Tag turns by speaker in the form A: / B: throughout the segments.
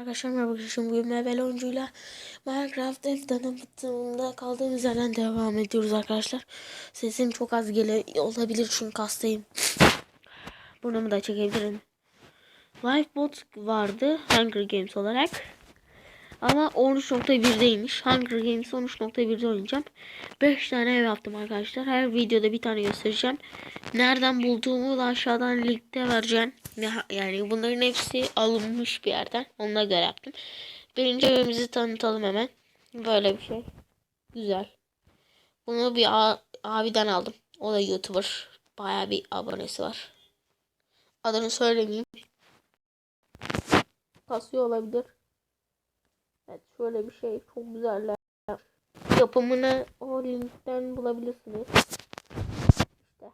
A: Arkadaşlar merhaba arkadaşlar bugün Mebel oyuncuyla Minecraft tanıtımında kaldığımız yerden devam ediyoruz arkadaşlar. Sesim çok az geliyor olabilir çünkü hastayım. Burnumu da çekebilirim. Lifebot vardı Hunger Games olarak. Ama 13.1'deymiş. Hunger Games 13.1'de oynayacağım. 5 tane ev yaptım arkadaşlar. Her videoda bir tane göstereceğim. Nereden bulduğumu da aşağıdan linkte vereceğim. Ya- Yani bunların hepsi alınmış bir yerden. Onunla göre yaptım. Birinci evimizi tanıtalım hemen. Böyle bir şey. Güzel. Bunu bir abiden aldım. O da YouTuber. Bayağı bir abonesi var. Adını söylemeyeyim. Kasıyor olabilir. Evet şöyle bir şey. Çok güzeller. Yapımını o linkten bulabilirsiniz. İşte.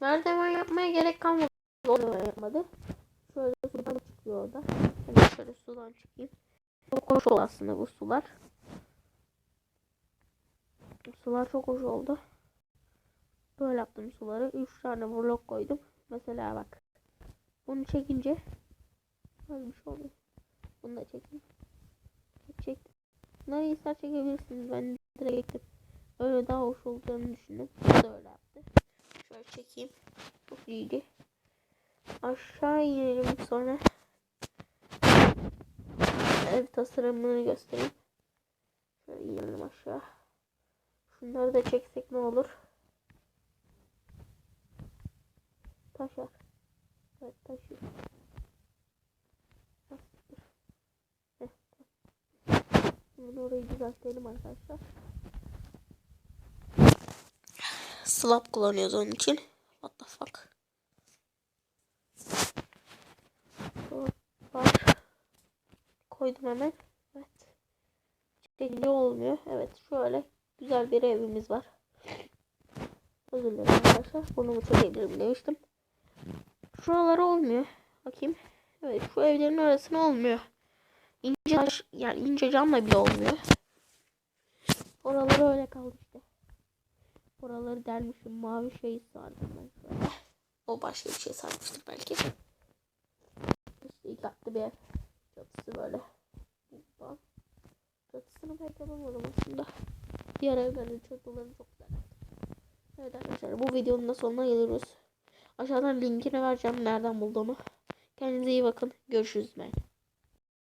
A: Merdiven yapmaya gerek kalmadı. Onu yapmadı. Şöyle sudan çıkıyor orada. Hemen şöyle sudan çıkayım. Çok hoş oldu aslında bu sular. Sular çok hoş oldu. Böyle yaptım suları. 3 tane blok koydum. Mesela bak. Bunu çekince böyle bir şey oluyor. Bunu da çekeyim. Çek, çektim. Bunları ister çekebilirsiniz. Ben direkt çektim. Öyle daha hoş olacağını düşündüm. O da öyle yaptı. Şöyle çekeyim. Çok iyiydi. Aşağı inelim sonra. Ev tasarımını göstereyim. Şöyle inelim aşağı. Şunları da çeksek ne olur? Taşar. Evet taşıyor. Şimdi orayı düzeltelim arkadaşlar. Slab kullanıyoruz onun için. What the fuck. Var. Koydum hemen. Evet. Belli olmuyor. Evet şöyle güzel bir evimiz var. Özür dilerim arkadaşlar. Bunu çekebilirim demiştim. Şuraları olmuyor. Bakayım. Evet şu evlerin arasına olmuyor. İnce yani ince camla bile olmuyor. Oraları öyle kaldı işte. Oraları delmişim. Mavi şey sardım ben şöyle. O başka bir şey sarmıştır belki. İşte iki katlı bir ev. Çatısı böyle. Çatısını pek yapamadım aslında. Diğer evlerin çatıları çok güzel. Evet arkadaşlar bu videonun da sonuna geliyoruz. Aşağıdan linkini vereceğim nereden bulduğumu. Kendinize iyi bakın. Görüşürüz ben.